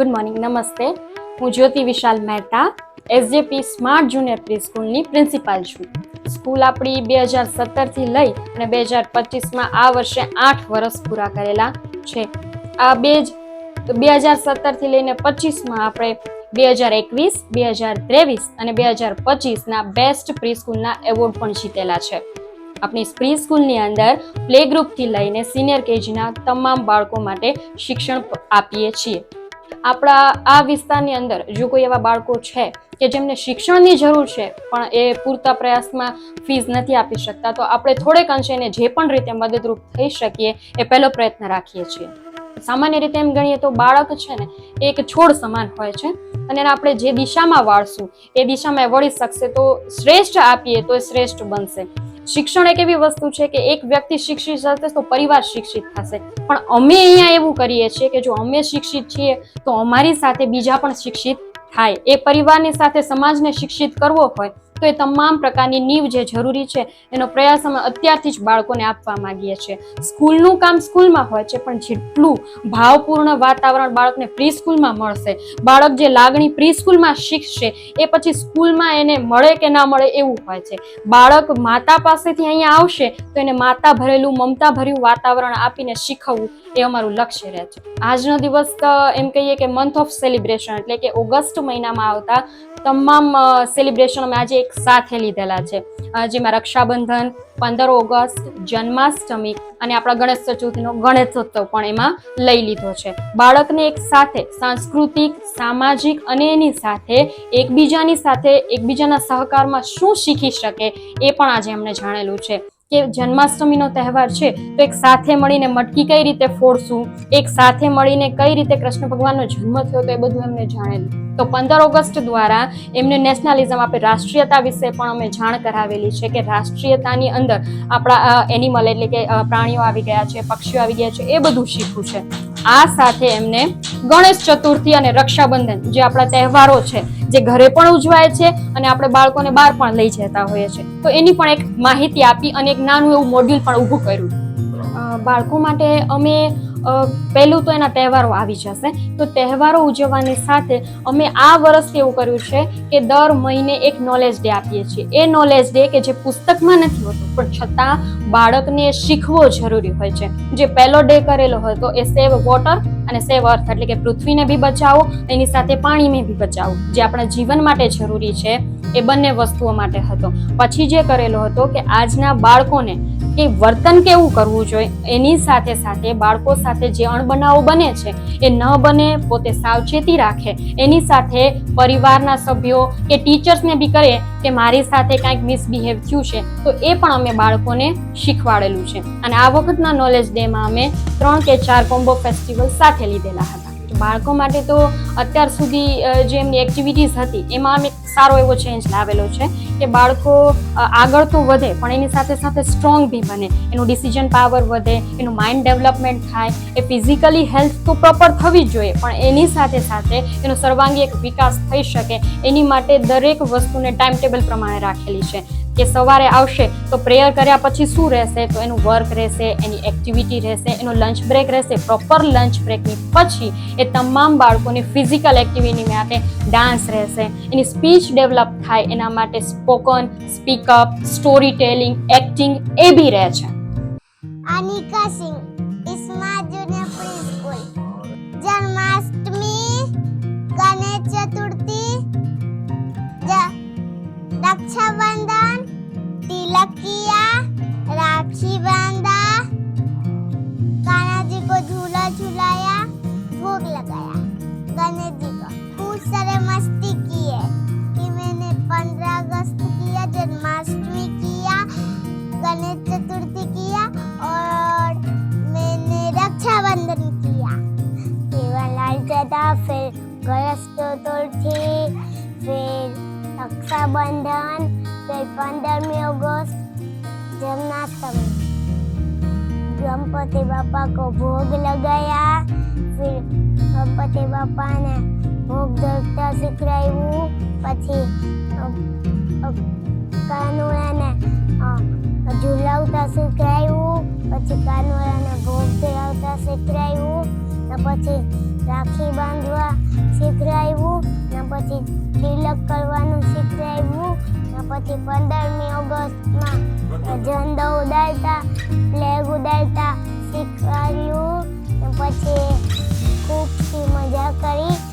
Good morning નમસ્તે હું Jyoti Vishal Mehta SJP smart junior pre સ્કૂલની પ્રિન્સિપાલ છું. સ્કૂલ આપણી બે હજાર સત્તરથી લઈ અને બે હજાર પચીસમાં આ વર્ષે આઠ વર્ષ પૂરા કરેલા છે. આ બે જ, બે હજાર સત્તરથી લઈને પચીસમાં આપણે બે હજાર એકવીસ, બે હજાર ત્રેવીસ અને બે હજાર પચીસના બેસ્ટ પ્રી સ્કૂલના એવોર્ડ પણ જીતેલા છે. આપણી પ્રી સ્કૂલની અંદર પ્લે ગ્રુપથી લઈને સિનિયર કેજીના તમામ બાળકો માટે શિક્ષણ આપીએ છીએ. આપણા આ વિસ્તારની અંદર જો કોઈ એવા બાળકો છે કે જેમને શિક્ષણની જરૂર છે, પણ એ પૂરતા પ્રયાસમાં ફીસ નથી આપી શકતા, તો આપણે થોડેક અંશે એને જે પણ રીતે મદદરૂપ થઈ શકીએ, એ પહેલો પ્રયત્ન રાખીએ છીએ. સામાન્ય રીતે એમ ગણીએ તો બાળક છે ને, એ એક છોડ સમાન હોય છે અને એને આપણે જે દિશામાં વાળશું, એ દિશામાં વળી શકશે તો શ્રેષ્ઠ આપીએ તો શ્રેષ્ઠ બનશે. શિક્ષણ એક એવી વસ્તુ છે કે એક વ્યક્તિ શિક્ષિત થશે તો પરિવાર શિક્ષિત થશે. પણ અમે અહીંયા એવું કરીએ છીએ કે જો અમે શિક્ષિત છીએ તો અમારી સાથે બીજા પણ શિક્ષિત થાય. એ પરિવારની સાથે સમાજને શિક્ષિત કરવો હોય તો એ તમામ પ્રકારની નીવ જે જરૂરી છે, એનો પ્રયાસ અમે અત્યારથી જ બાળકોને આપવા માંગીએ છીએ. સ્કૂલનું કામ સ્કૂલમાં હોય છે, પણ જેટલું ભાવપૂર્ણ વાતાવરણ બાળકને પ્રી સ્કૂલમાં મળશે, બાળક જે લાગણી પ્રી સ્કૂલમાં શીખશે, એ પછી સ્કૂલમાં એને મળે કે ના મળે એવું હોય છે. બાળક માતા પાસેથી અહીંયા આવશે, તો એને માતા ભરેલું, મમતા ભર્યું વાતાવરણ આપીને શીખવવું એ અમારું લક્ષ્ય રહે છે. આજનો દિવસ એમ કહીએ કે મંથ ઓફ સેલિબ્રેશન એટલે કે ઓગસ્ટ મહિનામાં આવતા તમામ સેલિબ્રેશન અમે આજે એક સાથે લીધેલા છે. જેમાં રક્ષાબંધન, પંદર ઓગસ્ટ, જન્માષ્ટમી અને આપણા ગણેશ ચતુર્થીનો ગણેશોત્સવ પણ એમાં લઈ લીધો છે. બાળકને એક સાથે, સાંસ્કૃતિક, સામાજિક અને એની સાથે, એકબીજાની સાથે, એકબીજાના સહકારમાં શું શીખી શકે એ પણ આજે અમને જાણેલું છે. કે જન્માષ્ટમીનો તહેવાર છે, તો એક સાથે મળીને મટકી કઈ રીતે ફોડશું? એક સાથે મળીને કઈ રીતે કૃષ્ણ ભગવાનનો જન્મ થયો તો એ બધું એમને જાણેલું. તો પંદર ઓગસ્ટ દ્વારા એમને નેશનલિઝમ આપણે રાષ્ટ્રીયતા વિશે પણ અમે જાણ કરાવેલી છે કે રાષ્ટ્રીયતાની અંદર આપણા એનિમલ એટલે કે પ્રાણીઓ આવી ગયા છે, પક્ષીઓ આવી ગયા છે, એ બધું શીખવું છે. આ સાથે એમને ગણેશ ચતુર્થી અને રક્ષાબંધન જે આપણા તહેવારો છે જે ઘરે પણ ઉજવાય છે અને આપણે બાળકોને બહાર પણ લઈ જતા હોઈએ છીએ તો એની પણ એક માહિતી આપી અને એક નાનું એવું મોડ્યુલ પણ ઊભું કર્યું. બાળકો માટે અમે પહેલું તો એના તહેવારો આવી જશે. તો તહેવારો ઉજવવાની સાથે અમે આ વર્ષ એવું કર્યું છે કે દર મહિને એક નોલેજ ડે આપીએ છીએ. એ નોલેજ ડે કે જે પુસ્તકમાં નથી હોતું, પણ છતાં બાળકને શીખવો જરૂરી હોય છે. જે પહેલો ડે કરેલો હતો એ સેવ વોટર અને સેવ અર્થ એટલે કે પૃથ્વીને બી બચાવો, એની સાથે પાણીને બી બચાવો. જે આપણા જીવન માટે જરૂરી છે એ બંને વસ્તુઓ માટે હતો. પછી જે કરેલો હતો કે આજના બાળકોને કે વર્તન કેવું કરવું જોઈએ? એની સાથે સાથે બાળકો સાથે જે અણબનાવો બને છે, એ ન બને, પોતે સાવચેતી રાખે. એની સાથે પરિવારના સભ્યો કે ટીચર્સને બી કરે કે મારી સાથે કાંઈક મિસબિહેવ થયું છે, તો એ પણ અમે બાળકોને શીખવાડેલું છે. અને આ વખતના નોલેજ ડેમાં અમે ત્રણ કે ચાર કોમ્બો ફેસ્ટિવલ સાથે લીધેલા હતા. બાળકો માટે તો અત્યાર સુધી જે એમની એક્ટિવિટીઝ હતી, એમાં અમે સારો એવો ચેન્જ લાવેલો છે કે બાળકો આગળ તો વધે, પણ એની સાથે સાથે સ્ટ્રોંગ બી બને. એનું ડિસિઝન પાવર વધે, એનું માઇન્ડ ડેવલપમેન્ટ થાય. એ ફિઝિકલી હેલ્થ તો પ્રોપર થવી જ જોઈએ, પણ એની સાથે સાથે એનો સર્વાંગી એક વિકાસ થઈ શકે. એની માટે દરેક વસ્તુને ટાઈમ ટેબલ પ્રમાણે રાખેલી છે. કે સવારે આવશે તો પ્રેયર કર્યા પછી શું રહેશે? તો એનું વર્ક રહેશે, એની એક્ટિવિટી રહેશે, એનો લંચ બ્રેક રહેશે પ્રોપર લંચ બ્રેકની પછી એ તમામ બાળકોની ફિઝિકલ એક્ટિવિટી માટે ડાન્સ રહેશે. એની સ્પીચ ડેવલપ થાય એના માટે spoken speak up story telling acting એ બી રહે છે. અનિકા સિંહ केवल चढ़ा फिर गणेश चतुर्थी फिर रक्षाबंधन फिर पंद्रहवीं अगस्त जन्माष्टमी गणपति बापा को भोग लगाया फिर गणपति बापा ने भोग धरता શીખડાવ્યું પછી અ, અ, કાનુડાને અ, ઝુલાવતા શીખડાવ્યું પછી કાનુડાને ભોગ ધરાવતા શીખડાવ્યું ને પછી રાખી બાંધવા શીખરાવ્યું ને પછી તિલક કરવાનું શીખરાવ્યું ને પછી પંદરમી ઓગસ્ટમાં ઝંડો ઉડાડતા ફ્લેગ ઉડાડતા શીખવાડ્યું ને પછી ખૂબથી મજા કરી.